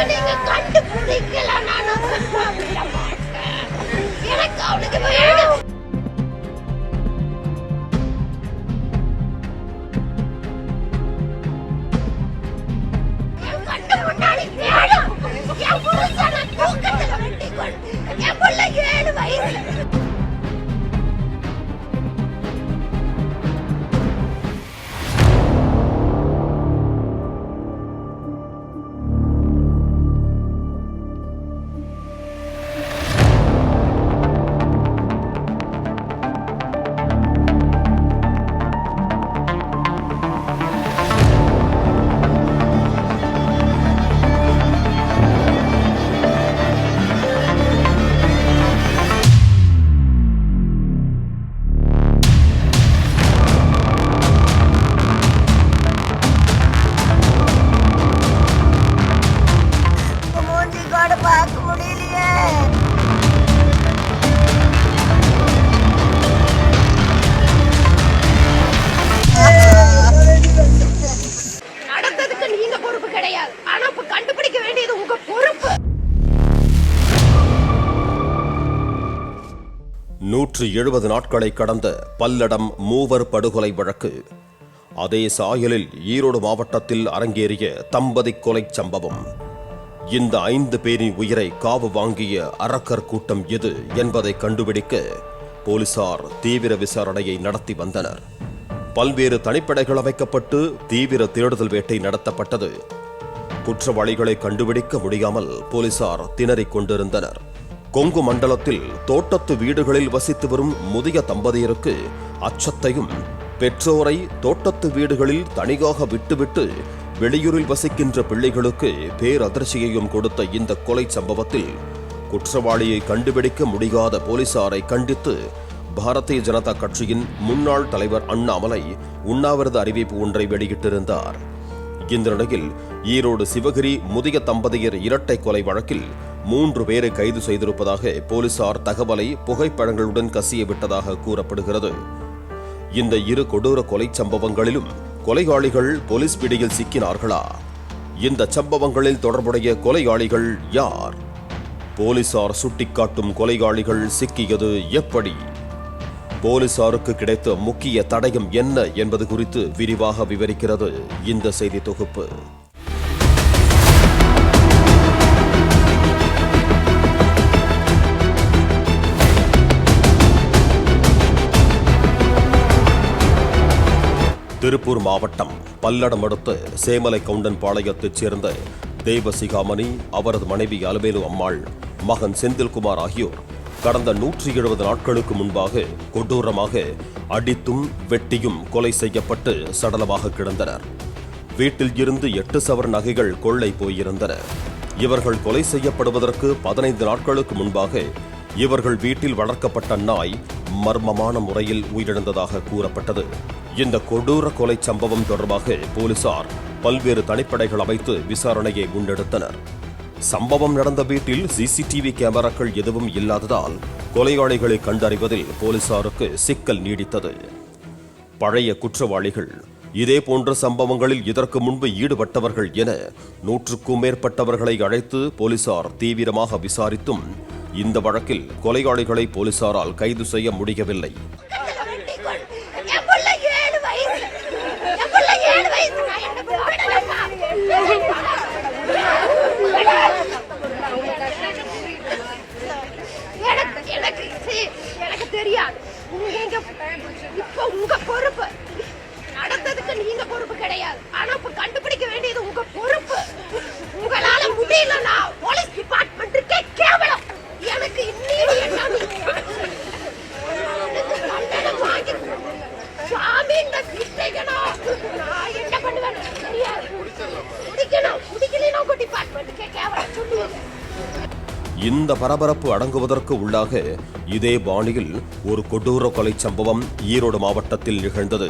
ก็ได้ไกล நூற்று எழுபது நாட்களை கடந்த பல்லடம் மூவர் படுகொலை வழக்கு. அதே சாயலில் ஈரோடு மாவட்டத்தில் அரங்கேறிய தம்பதி கொலை சம்பவம். இந்த ஐந்து பேரின் உயிரை காவு வாங்கிய அரக்கர் கூட்டம் எது என்பதை கண்டுபிடிக்க போலீசார் தீவிர விசாரணையை நடத்தி வந்தனர். பல்வேறு தனிப்படைகள் அமைக்கப்பட்டு தீவிர தேடுதல் வேட்டை நடத்தப்பட்டது. குற்றவாளிகளை கண்டுபிடிக்க முடியாமல் போலீசார் திணறிக் கொண்டிருந்தனர். கொங்கு மண்டலத்தில் தோட்டத்து வீடுகளில் வசித்து வரும் முதிய தம்பதியருக்கு அச்சத்தையும் பெற்றோரை தோட்டத்து வீடுகளில் தனியாக விட்டுவிட்டு வெளியூரில் வசிக்கின்ற பிள்ளைகளுக்கு பேரதிர்ச்சியையும் கொடுத்த இந்த கொலை சம்பவத்தில் குற்றவாளியை கண்டுபிடிக்க முடியாத போலீசாரை கண்டித்து பாரதிய ஜனதா கட்சியின் முன்னாள் தலைவர் அண்ணாமலை உண்ணாவிரத அறிவிப்பு ஒன்றை வெளியிட்டிருந்தார். இந்த நிலையில் ஈரோடு சிவகிரி முதிய தம்பதியர் இரட்டை கொலை வழக்கில் மூன்று பேரை கைது செய்திருப்பதாக போலீசார் தகவலை புகைப்படங்களுடன் கசிய விட்டதாக கூறப்படுகிறது. இந்த இரு கொடூர கொலை சம்பவங்களிலும் கொலையாளிகள் போலீஸ் பிடியில் சிக்கினார்களா? இந்த சம்பவங்களில் தொடர்புடைய கொலையாளிகள் யார்? போலீசார் சுட்டிக்காட்டும் கொலையாளிகள் சிக்கியது எப்படி? போலீசாருக்கு கிடைத்த முக்கிய தடயம் என்ன என்பது குறித்து விரிவாக விவரிக்கிறது இந்த செய்தி தொகுப்பு. திருப்பூர் மாவட்டம் பல்லடம் அடுத்த சேமலை கவுண்டன் பாளையத்தைச் சேர்ந்த தேவசிகாமணி அவரது மனைவி அலவேலு அம்மாள் மகன் செந்தில்குமார் ஆகியோர் கடந்த நூற்றி எழுபது நாட்களுக்கு முன்பாக கொடூரமாக அடித்தும் வெட்டியும் கொலை செய்யப்பட்டு சடலமாக கிடந்தனர். வீட்டில் இருந்து எட்டு சவர் நகைகள் கொள்ளை போயிருந்தன. இவர்கள் கொலை செய்யப்படுவதற்கு பதினைந்து நாட்களுக்கு முன்பாக இவர்கள் வீட்டில் வளர்க்கப்பட்ட நாய் மர்மமான முறையில் உயிரிழந்ததாக கூறப்பட்டது. இந்த கொடூர கொலை சம்பவம் தொடர்பாக போலீசார் பல்வேறு தனிப்படைகள் அமைத்து விசாரணையை முன்னெடுத்தனர். சம்பவம் நடந்த வீட்டில் சிசிடிவி கேமராக்கள் எதுவும் இல்லாததால் கொலையாளிகளை கண்டறிவதில் போலீசாருக்கு சிக்கல் நீடித்தது. பழைய குற்றவாளிகள் இதே போன்ற சம்பவங்களில் இதற்கு முன்பு ஈடுபட்டவர்கள் என நூற்றுக்கும் மேற்பட்டவர்களை அழைத்து போலீசார் தீவிரமாக விசாரித்தும் இந்த வழக்கில் கொலையாளிகளை போலீசாரால் கைது செய்ய முடியவில்லை. தெரியாது. நீங்க இப்ப உங்க பொறுப்பு. நடந்ததுக்கு நீங்க பொறுப்பு கிடையாது. ஆனா இப்ப கண்டுபிடிக்க வேண்டியது உங்க பொறுப்பு. உங்களால முடியலன்னா இந்த பரபரப்பு அடங்குவதற்கு உள்ளாக இதே பாணியில் ஒரு கொடூர கொலை சம்பவம் ஈரோடு மாவட்டத்தில் நிகழ்ந்தது.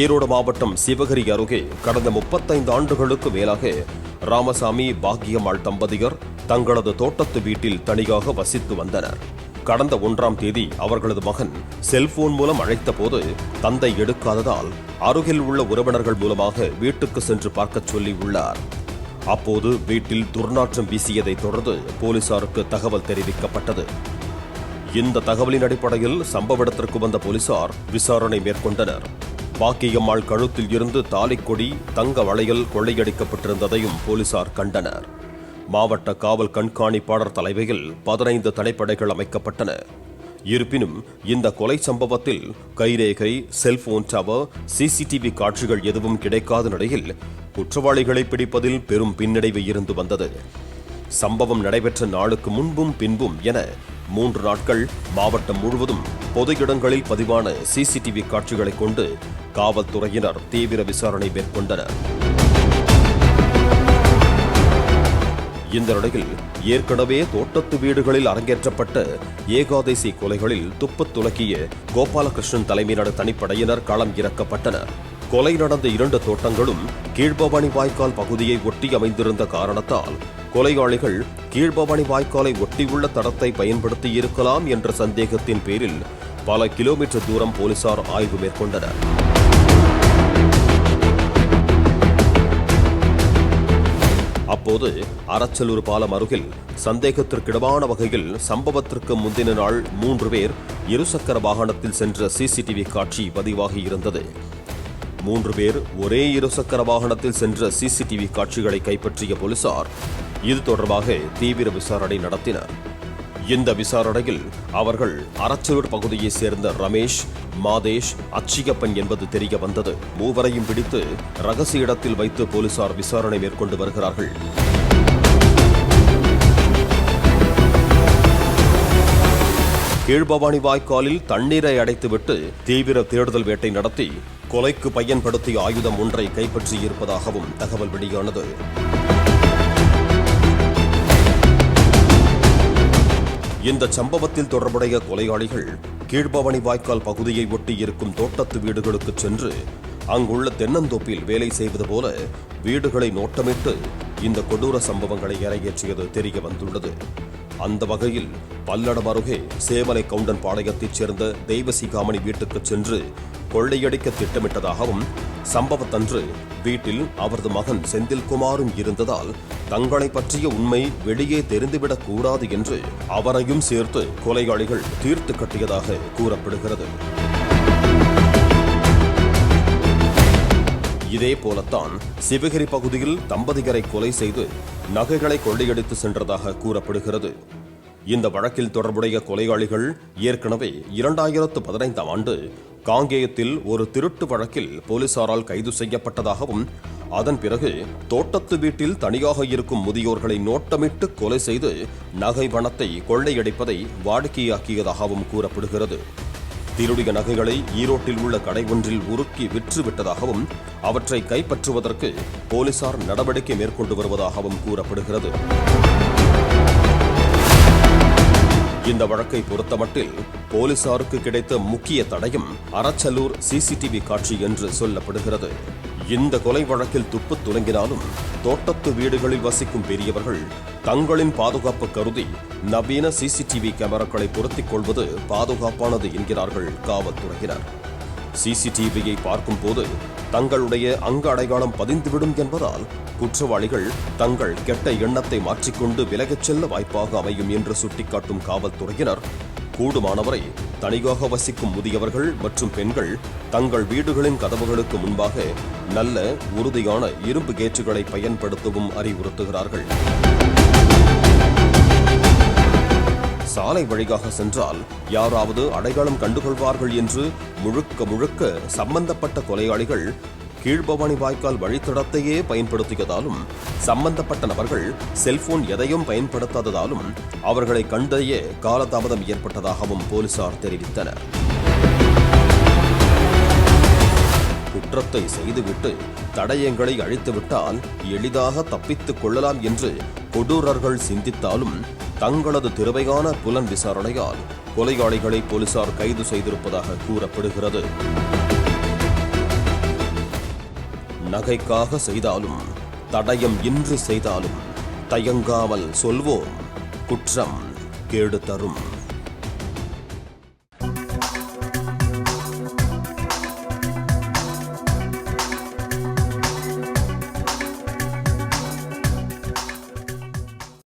ஈரோடு மாவட்டம் சிவகிரி அருகே கடந்த முப்பத்தைந்து ஆண்டுகளுக்கு மேலாக ராமசாமி பாக்கியம்மாள் தம்பதியர் தங்களது தோட்டத்து வீட்டில் தனியாக வசித்து வந்தனர். கடந்த ஒன்றாம் தேதி அவர்களது மகன் செல்போன் மூலம் அழைத்த போது தந்தை எடுக்காததால் அருகில் உள்ள உறவினர்கள் மூலமாக வீட்டுக்கு சென்று பார்க்கச் சொல்லி உள்ளார். அப்போது வீட்டில் துர்நாற்றம் வீசியதைத் தொடர்ந்து போலீசாருக்கு தகவல் தெரிவிக்கப்பட்டது. இந்த தகவலின் அடிப்படையில் சம்பவ இடத்திற்கு வந்த போலீசார் விசாரணை மேற்கொண்டனர். பாக்கியம்மாள் கழுத்தில் இருந்து தாலிக்கொடி தங்க வளையல் கொள்ளையடிக்கப்பட்டிருந்ததையும் போலீசார் கண்டனர். மாவட்ட காவல் கண்காணிப்பாளர் தலைமையில் பதினைந்து தடைப்படைகள் அமைக்கப்பட்டன. இருப்பினும் இந்த கொலை சம்பவத்தில் கைரேகை செல்போன் டவர் சிசிடிவி காட்சிகள் எதுவும் கிடைக்காத நிலையில் குற்றவாளிகளை பிடிப்பதில் பெரும் பின்னடைவு இருந்து வந்தது. சம்பவம் நடைபெற்ற நாளுக்கு முன்பும் பின்பும் என மூன்று நாட்கள் மாவட்டம் முழுவதும் பொது இடங்களில் பதிவான சிசிடிவி காட்சிகளை கொண்டு காவல்துறையினர் தீவிர விசாரணை மேற்கொண்டனர். இந்த நிலையில் ஏற்கனவே தோட்டத்து வீடுகளில் அரங்கேற்றப்பட்ட ஏகாதசி கொலைகளில் துப்பத் துலக்கிய கோபாலகிருஷ்ணன் தலைமையிலான தனிப்படையினர் களம் இறக்கப்பட்டனர். கொலை நடந்த இரண்டு தோட்டங்களும் கீழ்பவானி வாய்க்கால் பகுதியை ஒட்டி அமைந்திருந்த காரணத்தால் கொலையாளிகள் கீழ்பவானி வாய்க்காலை ஒட்டியுள்ள தடத்தை பயன்படுத்தி இருக்கலாம் என்ற சந்தேகத்தின் பேரில் பல கிலோமீட்டர் தூரம் போலீசார் ஆய்வு மேற்கொண்டனர். அப்போது அரச்சலூர் பாலம் அருகில் சந்தேகத்திற்கிடமான வகையில் சம்பவத்திற்கு முந்தின நாள் மூன்று பேர் இருசக்கர வாகனத்தில் சென்ற சிசிடிவி காட்சி பதிவாகி இருந்தது. மூன்று பேர் ஒரே இருசக்கர வாகனத்தில் சென்ற சிசிடிவி காட்சிகளை கைப்பற்றிய போலீசார் இது தொடர்பாக தீவிர விசாரணை நடத்தினர். இந்த விசாரணையில் அவர்கள் அரச்சலூர் பகுதியைச் சேர்ந்த ரமேஷ் மாதேஷ் அச்சிகப்பன் என்பது தெரிய வந்தது. மூவரையும் பிடித்து ரகசிய இடத்தில் வைத்து போலீசார் விசாரணை மேற்கொண்டு வருகிறார்கள். கீழ்பவானி வாய்க்காலில் தண்ணீரை அடைத்துவிட்டு தீவிர தேடுதல் வேட்டை நடத்தி கொலைக்கு பயன்படுத்திய ஆயுதம் ஒன்றை கைப்பற்றியிருப்பதாகவும் தகவல் வெளியானது. இந்த சம்பவத்தில் தொடர்புடைய கொலையாளிகள் கீழ்பவானி வாய்க்கால் பகுதியை ஒட்டி இருக்கும் தோட்டத்து வீடுகளுக்கு சென்று அங்குள்ள தென்னந்தோப்பில் வேலை செய்வது போல வீடுகளை நோட்டமிட்டு இந்த கொடூர சம்பவங்களை அரங்கேற்றியது தெரிய வந்துள்ளது. அந்த வகையில் பல்லடம் அருகே சேவலை கவுண்டன் பாளையத்தைச் சேர்ந்த தெய்வசிகாமணி வீட்டுக்கு சென்று கொள்ளையடிக்க திட்டமிட்டதாகவும் சம்பவத்தன்று வீட்டில் அவரது மகன் செந்தில்குமாரும் இருந்ததால் தங்களை பற்றிய உண்மை வெளியே தெரிந்துவிடக் கூடாது என்று அவரையும் சேர்த்து கொலையாளிகள் தீர்த்து கட்டியதாக கூறப்படுகிறது. இதே போலத்தான் சிவகிரி பகுதியில் தம்பதிகரை கொலை செய்து நகைகளை கொள்ளையடித்து சென்றதாக கூறப்படுகிறது. இந்த வழக்கில் தொடர்புடைய கொலையாளிகள் ஏற்கனவே இரண்டாயிரத்து பதினைந்தாம் ஆண்டு காங்கேயத்தில் ஒரு திருட்டு வழக்கில் போலீசாரால் கைது செய்யப்பட்டதாகவும் அதன் பிறகு தோட்டத்து வீட்டில் தனியாக இருக்கும் முதியோர்களை நோட்டமிட்டு கொலை செய்து நகை பணத்தை கொள்ளையடிப்பதை வாடிக்கையாக்கியதாகவும் கூறப்படுகிறது. திருடிய நகைகளை ஈரோட்டில் உள்ள கடை ஒன்றில் உருக்கி விற்று விட்டதாகவும் அவற்றை கைப்பற்றுவதற்கு போலீசார் நடவடிக்கை மேற்கொண்டு வருவதாகவும் கூறப்படுகிறது. இந்த வழக்கை பொறுத்தமட்டில் போலீசாருக்கு கிடைத்த முக்கிய தடையும் அரச்சலூர் சிசிடிவி காட்சி என்று சொல்லப்படுகிறது. இந்த கொலை வழக்கில் துப்பு துலங்கினாலும் தோட்டத்து வீடுகளில் வசிக்கும் பெரியவர்கள் தங்களின் பாதுகாப்பு கருதி நவீன சிசிடிவி கேமராக்களை பொருத்திக் கொள்வது பாதுகாப்பானது என்கிறார்கள் காவல்துறையினர். சிசிடிவியை பார்க்கும்போது தங்களுடைய அங்க அடையாளம் பதிந்துவிடும் என்பதால் குற்றவாளிகள் தங்கள் கெட்ட எண்ணத்தை மாற்றிக்கொண்டு விலகச் செல்ல வாய்ப்பாக அமையும் என்று சுட்டிக்காட்டும் காவல்துறையினர் கூடுமானவரை தனியாக வசிக்கும் முதியவர்கள் மற்றும் பெண்கள் தங்கள் வீடுகளின் கதவுகளுக்கு முன்பாக நல்ல உறுதியான இரும்பு கேட்டுகளை பயன்படுத்தவும் அறிவுறுத்துகிறார்கள். சாலை வழியாக சென்றால் யாராவது அடையாளம் கண்டுகொள்வார்கள் என்று முழுக்க முழுக்க சம்பந்தப்பட்ட கொலையாளிகள் கீழ்பவானி வாய்க்கால் வழித்தடத்தையே பயன்படுத்தியதாலும் சம்பந்தப்பட்ட நபர்கள் செல்போன் எதையும் பயன்படுத்தாததாலும் அவர்களை கண்டறிய காலதாமதம் ஏற்பட்டதாகவும் போலீசார் தெரிவித்தனர். குற்றத்தை செய்துவிட்டு தடயங்களை அழித்துவிட்டால் எளிதாக தப்பித்துக் கொள்ளலாம் என்று கொடூரர்கள் சிந்தித்தாலும் தங்களது திறமையான புலன் விசாரணையால் கொலையாளிகளை போலீசார் கைது செய்திருப்பதாக கூறப்படுகிறது. நகைக்காக செய்தாலும் தடயம் இன்றி செய்தாலும் தயங்காமல் சொல்வோம் குற்றம் கேடு தரும்.